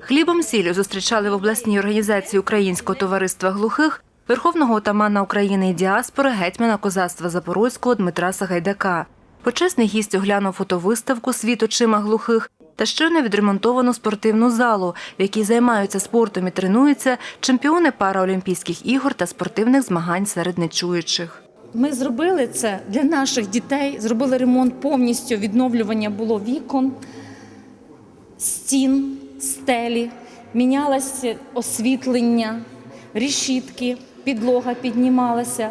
Хлібом сіллю зустрічали в обласній організації Українського товариства глухих верховного отамана України і діаспори гетьмана козацтва Запорозького Дмитра Сагайдака. Почесний гість оглянув фотовиставку Світ очима глухих та щойно відремонтовану спортивну залу, в якій займаються спортом і тренуються чемпіони Параолімпійських ігор та спортивних змагань серед нечуючих. Ми зробили це для наших дітей, зробили ремонт повністю, відновлювання було вікон, стін, стелі, мінялося освітлення, рішітки, підлога піднімалася,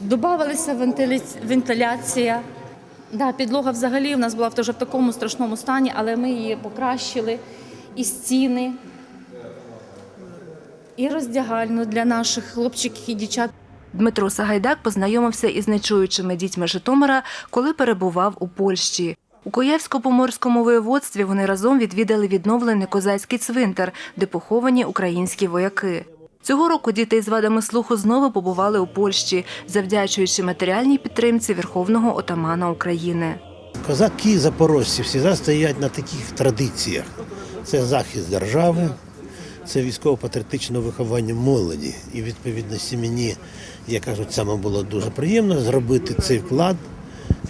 додавалася вентиляція. Да, підлога взагалі в нас була вже в такому страшному стані, але ми її покращили. І стіни, і роздягальну для наших хлопчиків і дівчат. Дмитро Сагайдак познайомився із нечуючими дітьми Житомира, коли перебував у Польщі. У Коєвсько-Поморському воєводстві вони разом відвідали відновлений козацький цвинтар, де поховані українські вояки. Цього року діти з вадами слуху знову побували у Польщі, завдячуючи матеріальній підтримці Верховного отамана України. Козаки запорожці завжди стоять на таких традиціях. Це захист держави, це військово-патріотичне виховання молоді. І відповідності мені, як кажуть, саме було дуже приємно зробити цей вклад,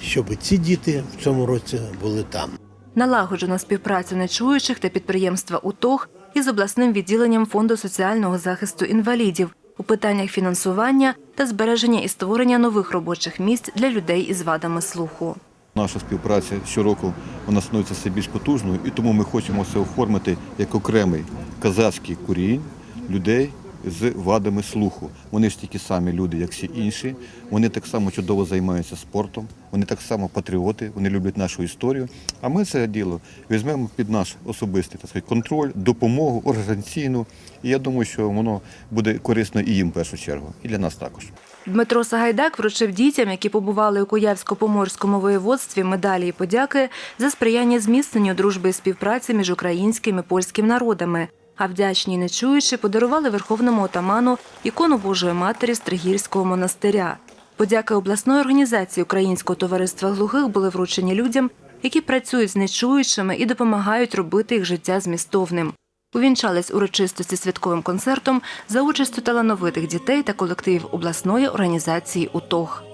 щоб ці діти в цьому році були там. Налагоджено співпрацю нечуючих та підприємства УТОГ із обласним відділенням Фонду соціального захисту інвалідів у питаннях фінансування та збереження і створення нових робочих місць для людей із вадами слуху. Наша співпраця щороку вона становиться все більш потужною, і тому ми хочемо це оформити як окремий казацький курінь людей з вадами слуху. Вони ж такі самі люди, як всі інші. Вони так само чудово займаються спортом, вони так само патріоти, вони люблять нашу історію. А ми це діло візьмемо під наш особистий так сказати, контроль, допомогу організаційну. І я думаю, що воно буде корисно і їм в першу чергу, і для нас також. Дмитро Сагайдак вручив дітям, які побували у Куявсько-Поморському воєводстві, медалі і подяки за сприяння зміцненню дружби і співпраці між українським і польським народами. А вдячні нечуючі подарували верховному отаману ікону Божої Матері Стригірського монастиря. Подяки обласної організації Українського товариства глухих були вручені людям, які працюють з нечуючими і допомагають робити їх життя змістовним. Увінчались урочистості святковим концертом за участю талановитих дітей та колективів обласної організації УТОГ.